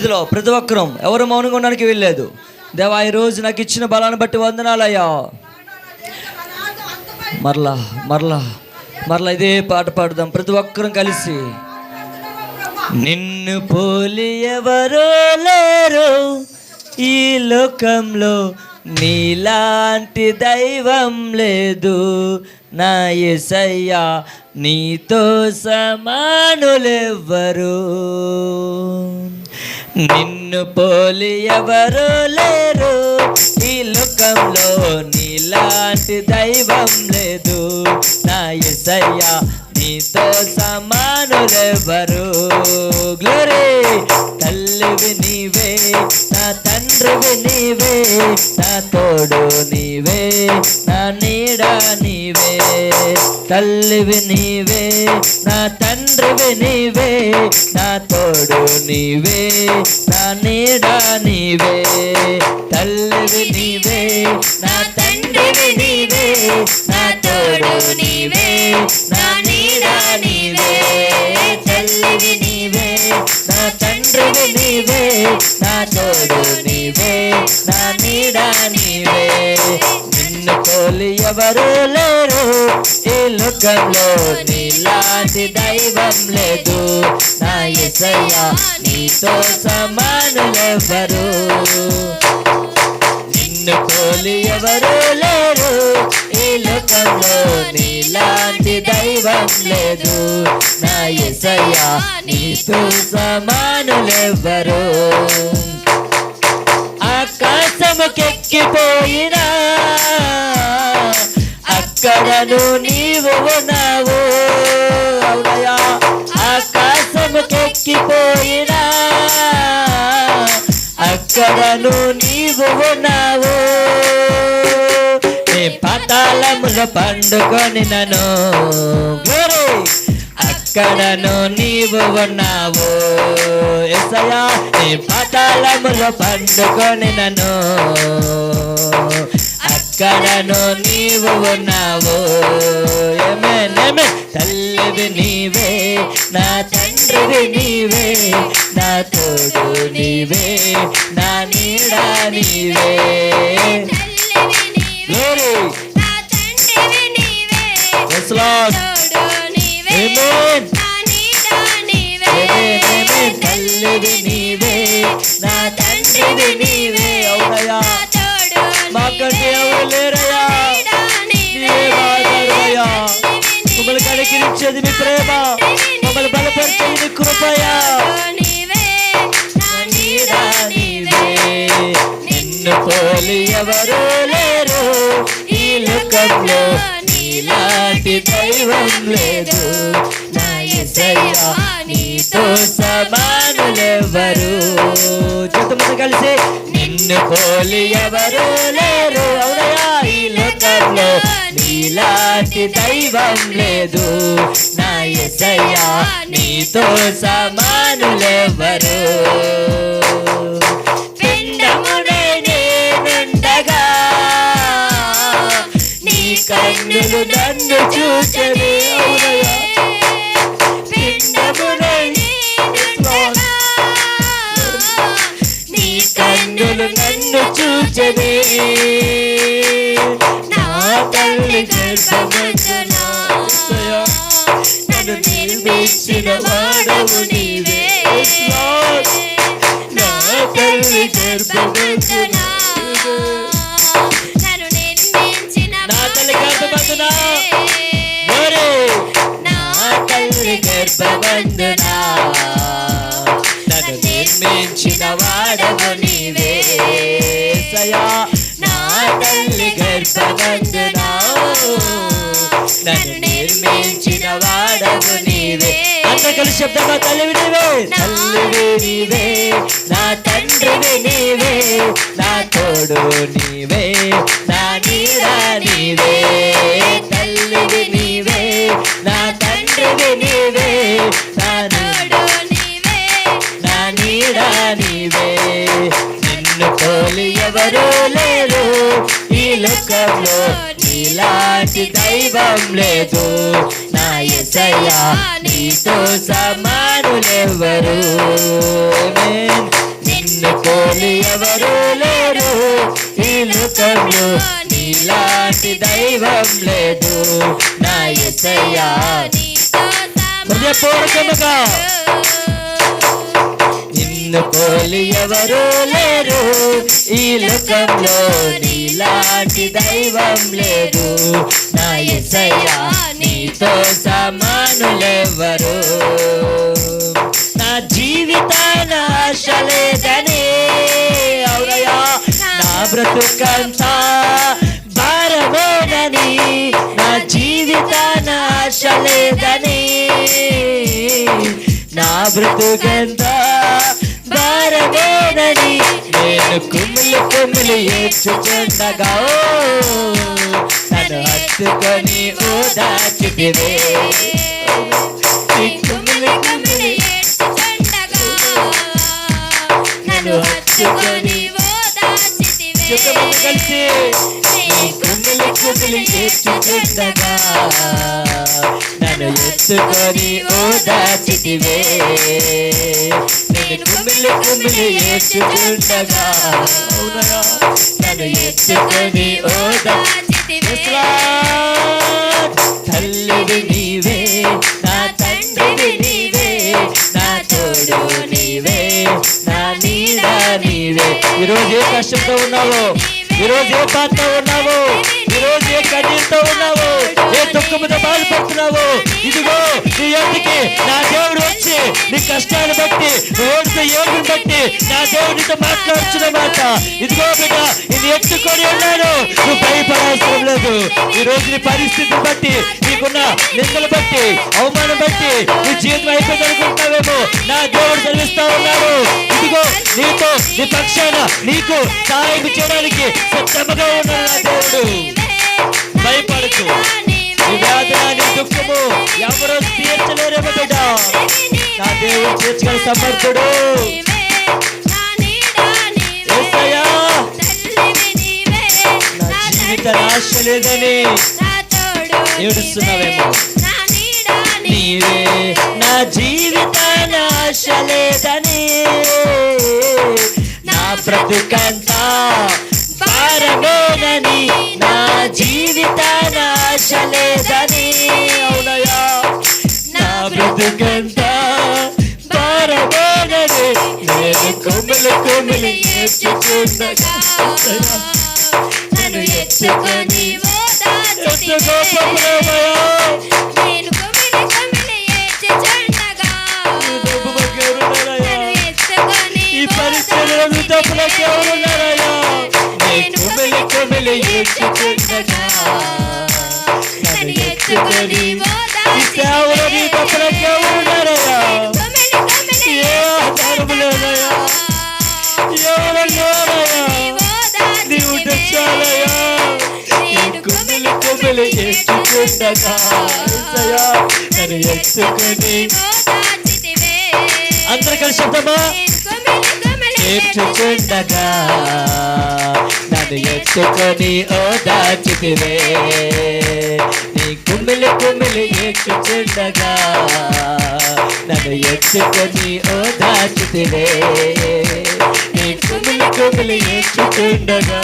ఇందులో ప్రతి ఒక్కరం ఎవరు మౌనంగా ఉండడానికి వెళ్ళలేదు దేవా ఈ రోజు నాకు ఇచ్చిన బలాన్ని బట్టి వందనాలయ్యా. మరలా మరలా మరలా ఇదే పాట పాడుదాం. ప్రతి ఒక్కరం కలిసి. నిన్ను పోలి ఎవరో లేరు ఈ లోకంలో నీలాంటి దైవం లేదు. నా ఎసయ్యా నీతో సమానులెవ్వరు. నిన్ను పోలి ఎవరో లేరు. ఈ లోకంలో నీలాంటి దైవం లేదు. నా ఎసయ్యా నీతో సమానులెవరు? గ్లోరీ తల్లివి నీవే నా నీవే. నా తోడు నీవే నా నీడ నీవే. తల్లివి నీవే నా తండ్రివి నీవే. నా తోడు నీవే నా నీడ నీవే. తల్లివి నీవే నా తండ్రివి నీవే. నా తోడు నీవే నా నీడ నీవే. తల్లివి నీవే నా తండ్రి తండ్రివి నీవే నా తోడు నీవే నా నీడ నీవే. నిన్ను తోలి ఎవరు లేరు ఈ లోకంలో నీలాంటి దైవం లేదు. నా ఎసయ్యా నీతో సమానులెవరు నిన్ను పోలి ఎవరు లేరు. ఈ లోకంలో నీలాంటి దైవం లేదు. నా ఎసయ్యా నీతో సమానులెవ్వరు. ఆకాశముకెక్కిపోయినా అక్కడను నీవు ఉన్నావు. అవునయ్యా ఆకాశముకెక్కిపోయినా అక్కడను నీవు ఉన్నావు. నీ పాతాళములు పండుకొని నను అక్కడను నీవు ఉన్నావు. ఎసయా నీ పాతాళములు పండుకొని నను అక్కడను నీవు ఉన్నావు. ఏమే నేమే తల్లి తల్లివి నీవే నా తండ్రివి నీవే నా తోడు నీవే నా నీడ నీవే కనికరించేది మీ ప్రేమ. మమ్మల్ని బలపరిచేది మీ కృపయా. నిన్ను పోలి ఎవరు లేరు. ఈ లోకంలో నీలాంటి దైవం లేదు. నా ఎసయ్యా నీతో సమానులెవరు చేతమంది కలిసి నిన్ను పోలి ఎవరు లేరు. లోకంలో నీలాంటి దైవం లేదు. నా ఎసయ్యా నీతో సమానులెవరు కన్నులు నన్ను చూచని నీ కన్నులు నన్ను చూచని తల్లి గర్భమందునా నన్ను నిర్మించిన వాడవు నీవే నా తల్లి గర్భమందునా నా తల్లి గర్భమందునా నా తల్లి గర్భమందునా నన్ను నిర్మించిన వాడవు నీవే సయా నా తల్లి నిర్మించిన వాడవు నీవే. అంత కలిసి శబ్దంగా తల్లివి నీవే? తల్లివి నీవే. నా తండ్రివి నీవే. నా తోడు నీవే. నా నీడా నీవే. తల్లివి నీవే. నా తండ్రివి నీవే. నా తోడు నా నీడా నీవే. నిన్ను పోలి ఎవరు లేరు. ఈ లోకంలో నీలాంటి దైవం లేదు. నా ఎసయ్యా నీతో సమానులెవరు. నిన్ను పోలి ఎవరు లేరు. ఈ లోకంలో నీలాంటి దైవం లేదు. నా ఎసయ్యా హృదయపూర్వకముగా నిన్ను పోలి ఎవరు లేరు. ఈ లోకంలో నీలాంటి దైవం లేదు. నా ఎసయ్యా నీతో సమానులెవ్వరు. నా జీవితాన ఆశ లేదని. అవునయ్యా నా బ్రతుకంతా భారమేనని. నా జీవితాన ఆశ లేదని. నా బ్రతుకంతా భారమేనని నేను కుమిలి కుమిలి ఏడ్చుచుండగా ఓ, నన్ను హత్తుకొని ఓదాచితివే ఈ కుమిలి కుమిలి నన్ను హత్తుకొని చుక్కమంది కలిసి నీ కుమిలి కుమిలి నన్ను ఎత్తుకొని ఓదాచితివే నేను కుమిలి కుమిలి ఏడ్చుచుండగా నన్ను ఎత్తుకొని ఓదా తల్లివి నీవే నా తండ్రివి నీవే నా తోడు నీవే నా నీడ నీవే ఈరోజు ఏ కష్టంతో ఉన్నావో ఈరోజు ఏ బాధతో ఉన్నావో ఏ ఉన్నావు ఉన్నావో ఏ దుఃఖంతో బాధపడుతున్నావు? ఇదిగో నీ ఎందుకి నా దేవుడు వచ్చి నీ కష్టాన్ని బట్టి రోడ్డు ఏడుని బట్టి నా దేవుడితో మాట్లాడుతున్న మాట. ఇదిగో బిడ్డ ఇది ఎత్తుకొని ఉన్నాను. నువ్వు భయపడాల్సిన లేదు. ఈ రోజు నీ పరిస్థితిని బట్టి నీకున్న నిందలు బట్టి అవమానం బట్టి నీ జీవితం అయిపోయింది అనుకుంటున్నావేమో. నా దేవుడు చదివిస్తా ఉన్నాడు. ఇదిగో నీతో నీ పక్షాన నీకు సహాయం చేయడానికి సిద్ధముగా ఉన్నాడు నా దేవుడు. భయపడకు. దుఃఖము. ఎవరో తీర్చలేరేమో బిడ్డ. నా దేవుడు తీర్చగల సమర్థుడు. నా జీవిత ఆశ లేదని ఏడుస్తున్నావేమో. నీవే నా జీవిత ఆశ లేదని. నా బ్రతుకంతా భారమేనని నా జీవిత ఆశ లేదని అవునయా నా బ్రతుకంతా భారమేనని నేను కొమ్మిలి కొమ్మిలి ఏడ్చుచుండగా నన్ను ఎత్తుకొని. నేను ఏడ్చుచుండగా ఈ పరిస్థితుల్లో నీ తప్పులకు ఎవరున్నారయ్యా? నీ కుమిలి నన్ను ఎత్తుకొని ఈ సేవలో నీ ఏ ఆధారము లేదయ్యా. నీవు తెచ్చాలయ్యా. నీ కుమిలి కుమిలి ఏడ్చుచుండగా నన్ను ఎత్తుకొని అందరు కలిసి చెప్తామా నన్ను ఎత్తుకొని ఓ దాచితివే నీ కుమ్మిలి కుమ్మిలి ఎక్కుచుండగా నన్ను ఎత్తుకొని ఓ దాచితివే నీ కుమ్మిలి కుమ్మిలి ఎక్కుచుండగా